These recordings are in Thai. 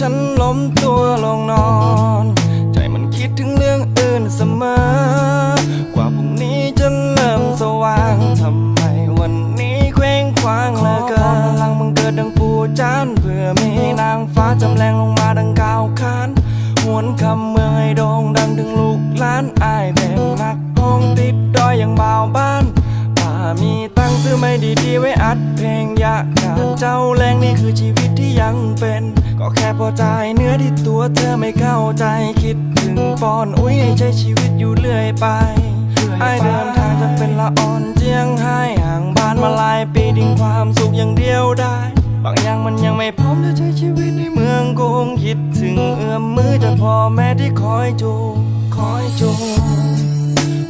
ฉันล้มตัวลงนอน ใจมันคิดถึงเรื่องอื่นเสมอ กว่าพรุ่งนี้จะเริ่มสว่างทำไมวันนี้เคว้งคว้างเหลือเกินพลังมึงเกิดดังปูจานเพื่อมีนางฟ้าจำแรงลงมาดังกาวคานหวนคำเมืองให้โด่งดังถึงลูกล้านอายเดีๆไว้อัดเพลงยากการเจ้าแรงนี่คือชีวิตที่ยังเป็น ก็แค่พอใจเนื้อที่ตัวเธอไม่เข้าใจคิดถึงปอนอุ้ยให้ใช้ชีวิตอยู่เรื่อยไปไอเดินทางจะเป็นละอ่อนเจียงให้ห่างบ้านมาหลายปีดิ้งความสุขอย่างเดียวได้ บางอย่างมันยังไม่พร้อมจะใช้ชีวิตในเมืองกรุงคิดถึงเอื้อมมือจากพ่อแม่ที่คอยจูคอยจู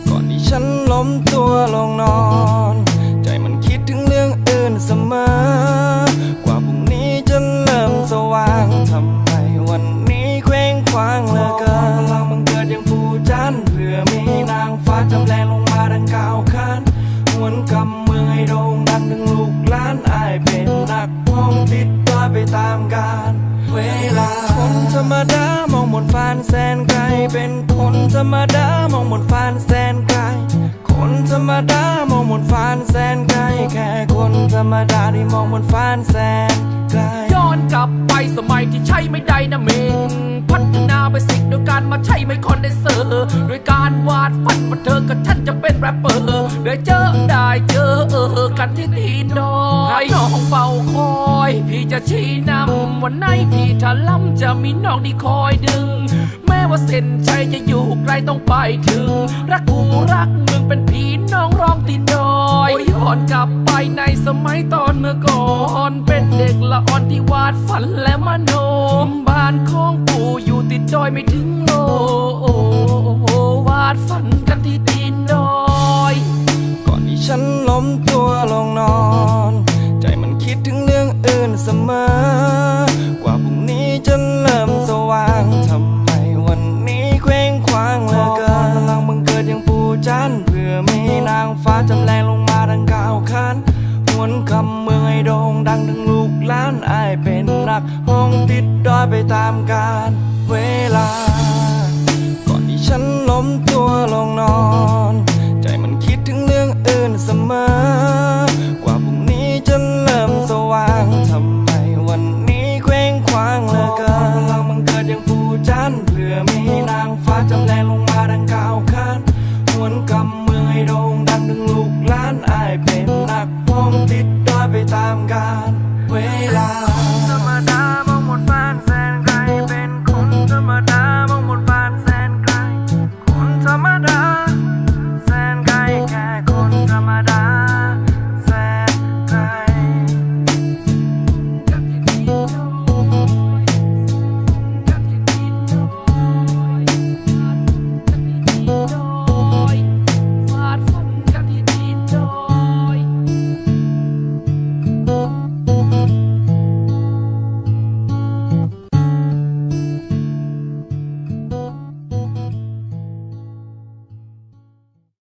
ก่อนที่ฉันล้มตัวลงนอน เสมอ กว่าพรุ่งนี้จะเริ่มสว่างทำไมวันนี้เคว้งคว้างเหลือเกินพลังบังเกิดอย่างปูจันเพื่อมีนางฟ้าจำแรงลงมาดังก้าวคานหวนกำเมืองให้โด่งดังถึงลูกล้านอายเป็นนักพ้องติดตัวไปตามกาลเวลาคนธรรมดามองบนฟานแสนไกลเป็นคนธรรมดามองบนฟานแสนไกล คนธรรมดามองบนฟ้านแสนไกลแค่คนธรรมดาที่มองบนฟ้านแสนไกลย้อนกลับไปสมัยที่ใช้ไม่ได้นะเมงพัฒนาไปสิ่งโดยการมาใช้ไม่คอนเดนเซอร์โดยการวาดฝันว่าเธอกับฉันจะเป็นแรปเปอร์ได้เจอได้เจอเออกันที่ตีนดอยน้องเฝ้าคอย พี่จะชี้นำวันไหนพี่ถ้าล้ำจะมีน้องที่คอยดึง ว่าเส้นชัยจะอยู่ไกลต้องไปถึง รักกูรักมึงเป็นพี่น้องร้องตีนดอยยย้อนกลับไปในสมัยตอนเมื่อก่อน เป็นเด็กละอ่อนที่วาดฝันและมโนมบ้านของปู่อยู่ติดดอยไม่ถึง นคำเมืองให้โด่งดังถึงลูกหล้านอายเป็นนักห้องติดดอยไปตามการ